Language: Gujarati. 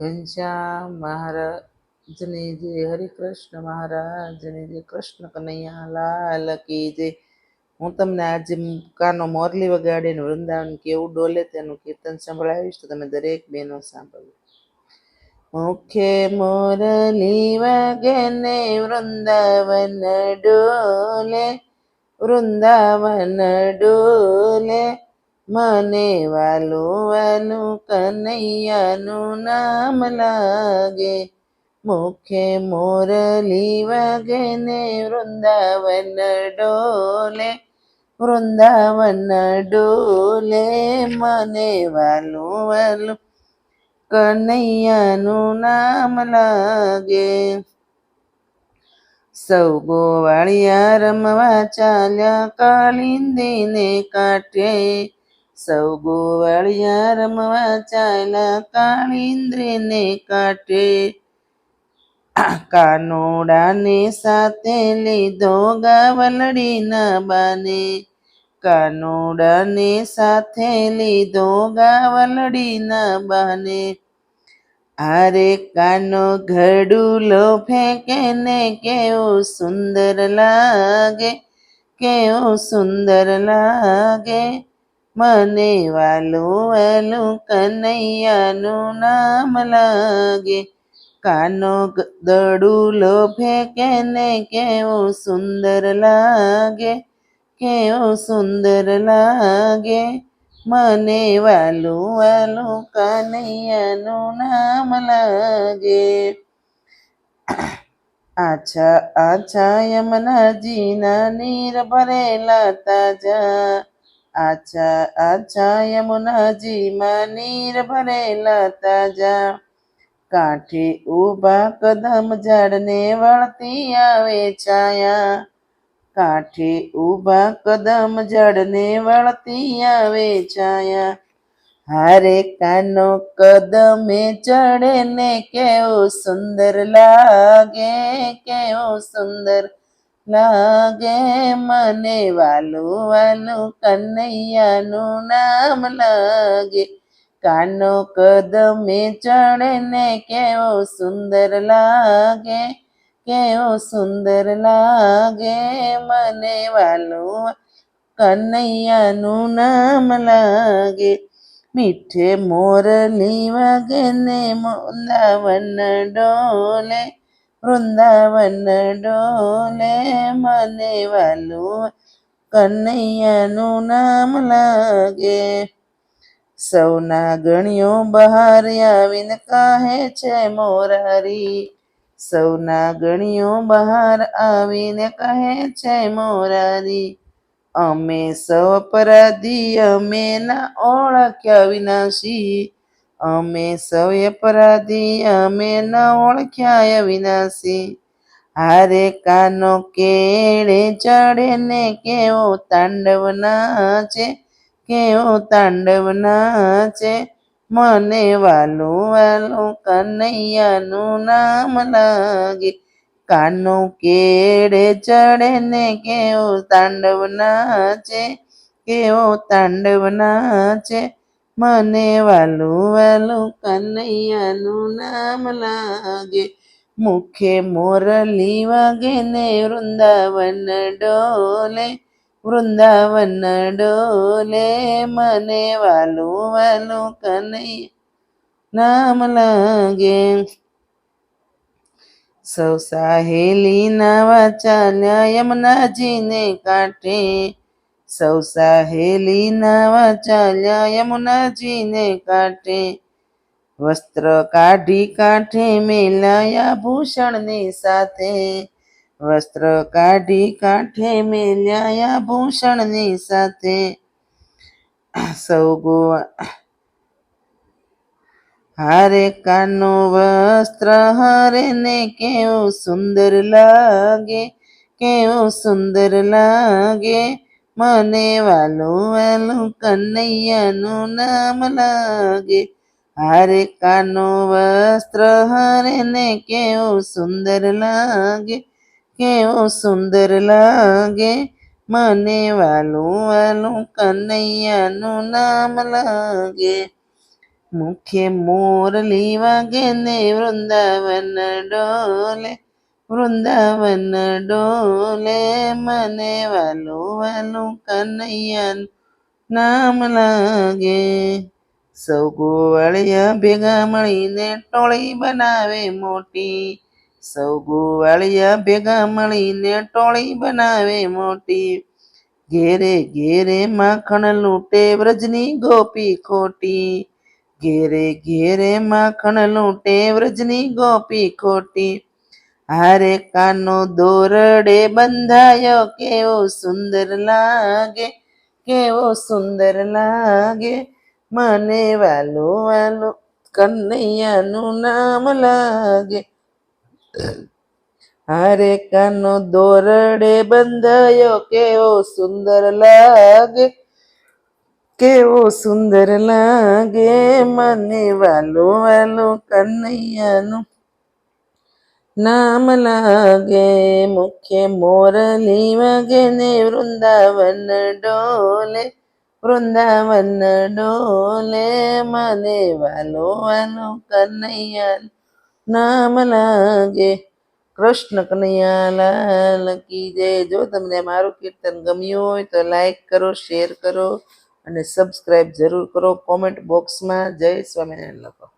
ઘનશ્યામ મહારાજની જય હરિકૃષ્ણ મહારાજની જય કૃષ્ણ કનૈયા લાલ કી જય હું તમને આજે કાનો મોરલી વગાડીને વૃંદાવન કેવું ડોલે તેનું કીર્તન સંભળાવીશ તો તમે દરેક બેનો સાંભળો. મુખે મોરલી વગને વૃંદાવન ડોલે વૃંદાવન ડોલે મને વાલું વાલું કનૈયાનું નામ લાગે. મુખે મોરલી વાગે ને વૃંદાવન ડોલે વૃંદાવન ડોલે મને વાલું વાલું કનૈયાનું નામ લાગે. સૌ ગોવાળિયા રમવા ચાલ્યા કાલિંદીને કાંઠે સૌ ગોવાળિયા રમવા ચાલ્યા કાળિન્દ્રને કાટે. કાનોડાને સાથે લીધો ગાવલડીના બાને. કાનોડાને સાથે લીધો ગાવલડીના બાને. અરે કાનો ઘડુલો ફેંકે ને કેવું સુંદર લાગે, કેવું સુંદર લાગે. મને વાલું વાલું કનૈયાનું નામ લાગે. કાનો દડુલો ફેંકે ને કેવું સુંદર લાગે, કેવું સુંદર લાગે. મને વાલું વાલું કનૈયાનું નામ લાગે. આછા આછા યમુનાજીના નીર ભરેલા તાજા આછા આછા યમુનાજીમાં નીર ભરેલા તાજા કાંઠે ઊભા કદમ ઝાડને વળતી આવે છાયા કાંઠે ઊભા કદમ ઝાડને વળતી આવે છાયા હારે કાનો કદમે ચડે ને કેવું સુંદર લાગે કેવું સુંદર લાગે મને વાલું વાલું કનૈયાનું નામ લાગે. કાનો કદમે ચડે ને કેવો સુંદર લાગે, કેવો સુંદર લાગે મને વાલું કનૈયાનું નામ લાગે. મીઠે મોરલી વાગે ને વૃંદાવન ડોલે વૃંદાવન ડોલે મને વાલું કનૈયાનું નામ લાગે. સૌના ગણ્યો બહાર આવીને કહે છે મોરારી. સૌના ગણ્યો બહાર આવીને કહે છે મોરારી. અમે સૌ અપરાધી, અમે ના ઓળખ્યા વિનાશી. અમે સૌ અપરાધી, અમે ન ઓળખ્યા વિનાશી. હારે કાનો કેળે ચડે ને કેવો તાંડવ નાચે, કેવો તાંડવ નાચે. મને વાલું વાલું કનૈયાનું નામ લાગે, કાનો કેળે ચડે ને કેવો તાંડવ નાચે, કેવો તાંડવ નાચે. મને વાલું વાલું કનૈયાનું નામ લાગે. મુખે મોરલી વાગે ને વૃંદાવન ડોલે વૃંદાવન ડોલે. મને વાલું વાલું કનૈયા નામ લાગે. સૌ સાહેલી ના ચાલ્યા યમનાજીને કાંઠે સૌ સાહેલી નાવા ચાલ્યા યમુનાજીને કાંઠે વસ્ત્ર કાઢી કાંઠે મેલાયા ભૂષણની સાથે વસ્ત્ર કાઢી કાંઠે મેલાયા ભૂષણની સાથે સૌ હારે કાનો વસ્ત્ર હરે ને કેવું સુંદર લાગે કેવું સુંદર લાગે મને વાલું વાલું કનૈયાનું નામ લાગે. હારે કાનો વસ્ત્ર હારે ને કેવું સુંદર લાગે, કેવું સુંદર લાગે. મને વાલું વાલું કનૈયાનું નામ લાગે. મુખે મોરલી વાગે ને વૃંદાવન ડોલે. વૃંદાવન ડોલે મને વાલું વાલું કનૈયાનું નામ લાગે. સૌ ગોવાળિયા ભેગા મળીને ટોળી બનાવે મોટી. સૌ ગોવાળિયા ભેગા મળીને ટોળી બનાવે મોટી. ઘેરે ઘેરે માખણ લૂંટે વ્રજની ગોપી ખોટી. ઘેરે ઘેરે માખણ લૂંટે વ્રજની ગોપી ખોટી. હારે કાનો દોરડે બંધાયો, કેવો સુંદર લાગે, કેવો સુંદર લાગે. મને વાલો વાલો કનૈયાનું નામ લાગે. હારે કાનો દોરડે બંધાયો, કેવો સુંદર લાગે, કેવો સુંદર લાગે. મને વાલો વાલો કનૈયાનું નામ લાગે, મુખ્ય મોરલી વગેને વૃંદાવન ડોલે વૃંદાવન ડોલે, મને વાલો વાલો કનૈયા નામ લાગે, કૃષ્ણ કનૈયા લાલ કી જય. જો તમને મારું કીર્તન ગમ્યું હોય તો લાઈક કરો, શેર કરો અને સબસ્ક્રાઈબ જરૂર કરો કોમેન્ટ બોક્સમાં. જય સ્વામિનારાયણ લખો